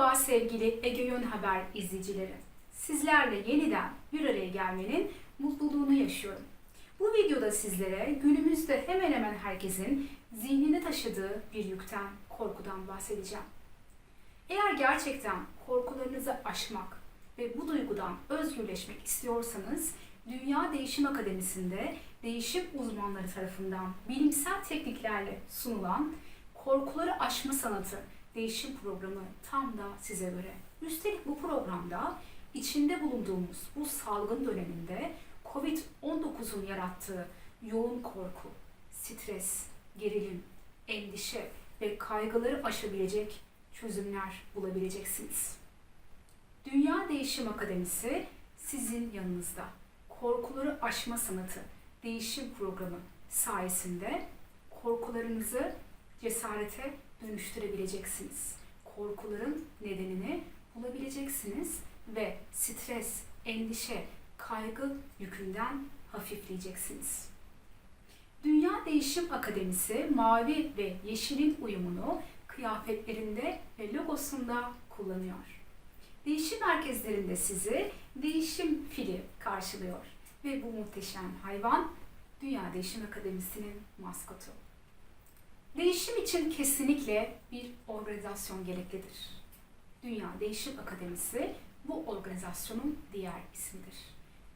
Merhaba sevgili Ege Yön Haber izleyicileri. Sizlerle yeniden bir araya gelmenin mutluluğunu yaşıyorum. Bu videoda sizlere günümüzde hemen hemen herkesin zihninde taşıdığı bir yükten, korkudan bahsedeceğim. Eğer gerçekten korkularınızı aşmak ve bu duygudan özgürleşmek istiyorsanız Dünya Değişim Akademisi'nde değişim uzmanları tarafından bilimsel tekniklerle sunulan Korkuları Aşma Sanatı değişim programı tam da size göre. Üstelik bu programda içinde bulunduğumuz bu salgın döneminde COVID-19'un yarattığı yoğun korku, stres, gerilim, endişe ve kaygıları aşabilecek çözümler bulabileceksiniz. Dünya Değişim Akademisi sizin yanınızda. Korkuları aşma sanatı değişim programı sayesinde korkularınızı cesarete dönüştürebileceksiniz. Korkuların nedenini bulabileceksiniz ve stres, endişe, kaygı yükünden hafifleyeceksiniz. Dünya Değişim Akademisi mavi ve yeşilin uyumunu kıyafetlerinde ve logosunda kullanıyor. Değişim merkezlerinde sizi değişim fili karşılıyor ve bu muhteşem hayvan Dünya Değişim Akademisi'nin maskotu. Değişim için kesinlikle bir organizasyon gereklidir. Dünya Değişim Akademisi bu organizasyonun diğer ismidir.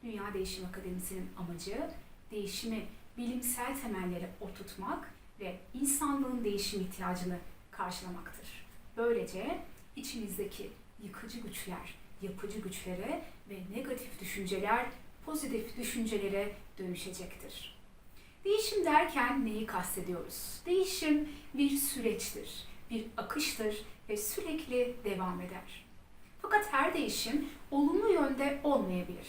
Dünya Değişim Akademisi'nin amacı değişimi bilimsel temellere oturtmak ve insanlığın değişim ihtiyacını karşılamaktır. Böylece içinizdeki yıkıcı güçler, yapıcı güçlere ve negatif düşünceler pozitif düşüncelere dönüşecektir. Değişim derken neyi kastediyoruz? Değişim bir süreçtir, bir akıştır ve sürekli devam eder. Fakat her değişim olumlu yönde olmayabilir.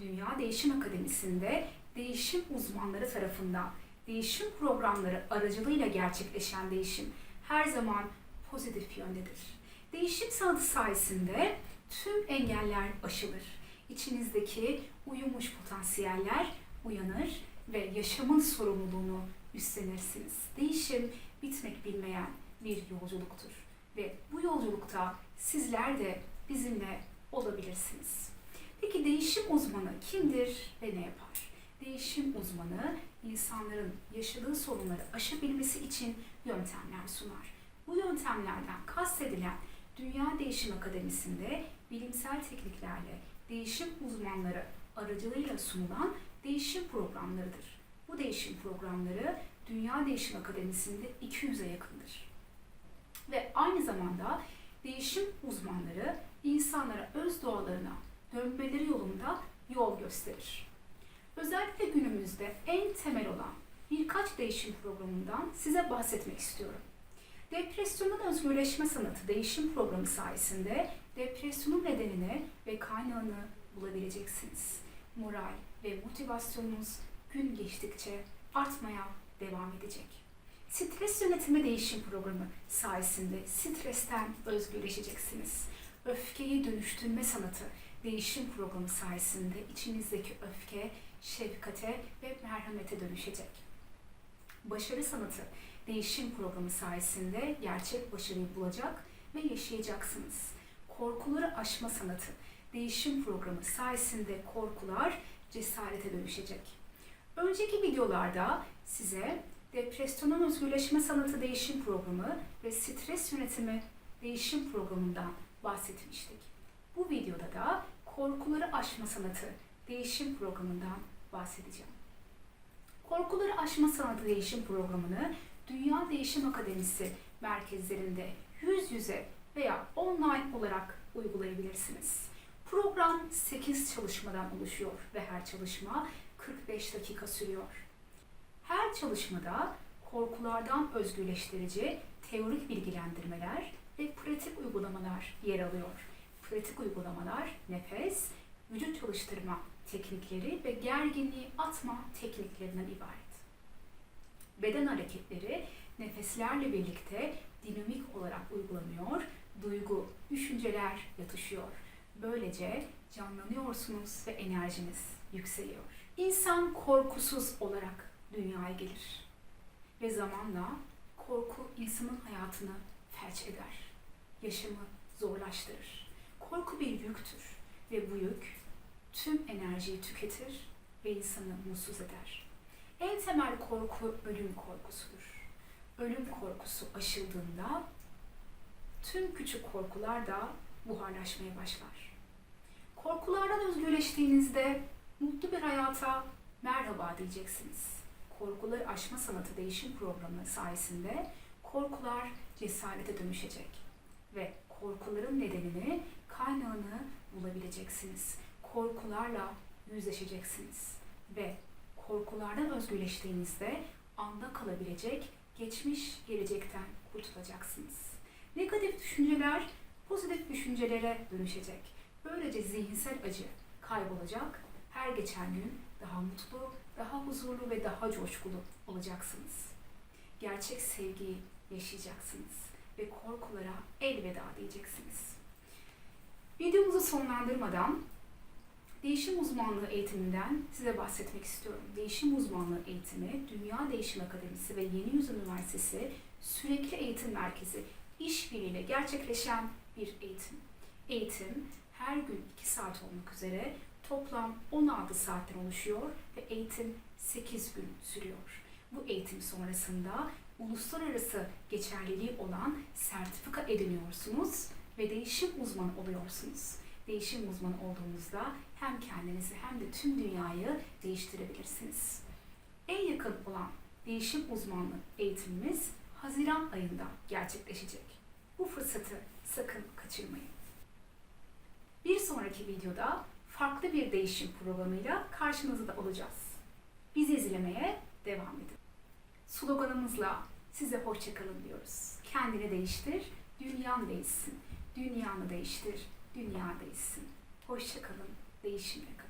Dünya Değişim Akademisi'nde değişim uzmanları tarafından değişim programları aracılığıyla gerçekleşen değişim her zaman pozitif yöndedir. Değişim sanatı sayesinde tüm engeller aşılır. İçinizdeki uyumuş potansiyeller uyanır ve yaşamın sorumluluğunu üstlenirsiniz. Değişim bitmek bilmeyen bir yolculuktur ve bu yolculukta sizler de bizimle olabilirsiniz. Peki değişim uzmanı kimdir ve ne yapar? Değişim uzmanı insanların yaşadığı sorunları aşabilmesi için yöntemler sunar. Bu yöntemlerden kastedilen Dünya Değişim Akademisi'nde bilimsel tekniklerle değişim uzmanları aracılığıyla sunulan değişim programlarıdır. Bu değişim programları Dünya Değişim Akademisi'nde 200'e yakındır. Ve aynı zamanda değişim uzmanları insanlara öz doğalarına dönmeleri yolunda yol gösterir. Özellikle günümüzde en temel olan birkaç değişim programından size bahsetmek istiyorum. Depresyonun özgürleşme sanatı değişim programı sayesinde depresyonun nedenini ve kaynağını bulabileceksiniz. Moral ve motivasyonunuz gün geçtikçe artmaya devam edecek. Stres yönetimi değişim programı sayesinde stresten özgürleşeceksiniz. Öfkeyi dönüştürme sanatı değişim programı sayesinde içinizdeki öfke şefkate ve merhamete dönüşecek. Başarı sanatı değişim programı sayesinde gerçek başarıyı bulacak ve yaşayacaksınız. Korkuları aşma sanatı değişim programı sayesinde korkular cesarete dönüşecek. Önceki videolarda size depresyonun özgürleşme sanatı değişim programı ve stres yönetimi değişim programından bahsetmiştik. Bu videoda da korkuları aşma sanatı değişim programından bahsedeceğim. Korkuları aşma sanatı değişim programını Dünya Değişim Akademisi merkezlerinde yüz yüze veya online olarak uygulayabilirsiniz. Program 8 çalışmadan oluşuyor ve her çalışma 45 dakika sürüyor. Her çalışmada korkulardan özgürleştirici teorik bilgilendirmeler ve pratik uygulamalar yer alıyor. Pratik uygulamalar nefes, vücut çalıştırma teknikleri ve gerginliği atma tekniklerinden ibaret. Beden hareketleri nefeslerle birlikte dinamik olarak uygulanıyor, duygu, düşünceler yatışıyor. Böylece canlanıyorsunuz ve enerjiniz yükseliyor. İnsan korkusuz olarak dünyaya gelir. Ve zamanla korku insanın hayatını felç eder. Yaşamı zorlaştırır. Korku bir yüktür ve bu yük tüm enerjiyi tüketir ve insanı mutsuz eder. En temel korku ölüm korkusudur. Ölüm korkusu aşıldığında tüm küçük korkular da buharlaşmaya başlar. Korkulardan özgürleştiğinizde mutlu bir hayata merhaba diyeceksiniz. Korkuları aşma sanatı değişim programı sayesinde korkular cesarete dönüşecek ve korkuların nedenini, kaynağını bulabileceksiniz. Korkularla yüzleşeceksiniz ve korkulardan özgürleştiğinizde anda kalabilecek geçmiş gelecekten kurtulacaksınız. Negatif düşünceler pozitif düşüncelere dönüşecek. Böylece zihinsel acı kaybolacak. Her geçen gün daha mutlu, daha huzurlu ve daha coşkulu olacaksınız. Gerçek sevgiyi yaşayacaksınız ve korkulara elveda diyeceksiniz. Videomuzu sonlandırmadan Değişim uzmanlığı eğitiminden size bahsetmek istiyorum. Değişim uzmanlığı eğitimi, Dünya Değişim Akademisi ve Yeni Yüz Üniversitesi sürekli eğitim merkezi işbirliğiyle gerçekleşen bir eğitim. Eğitim her gün 2 saat olmak üzere toplam 16 saatten oluşuyor ve eğitim 8 gün sürüyor. Bu eğitim sonrasında uluslararası geçerliliği olan sertifika ediniyorsunuz ve değişim uzmanı oluyorsunuz. Değişim uzmanı olduğunuzda hem kendinizi hem de tüm dünyayı değiştirebilirsiniz. En yakın olan değişim uzmanlığı eğitimimiz Haziran ayında gerçekleşecek. Bu fırsatı sakın kaçırmayın. Bir sonraki videoda farklı bir değişim programıyla karşınızda olacağız. Bizi izlemeye devam edin. Sloganımızla size hoşçakalın diyoruz. Kendini değiştir, dünyan değişsin. Dünyanı değiştir, dünya değişsin. Hoşçakalın, değişimle kalın.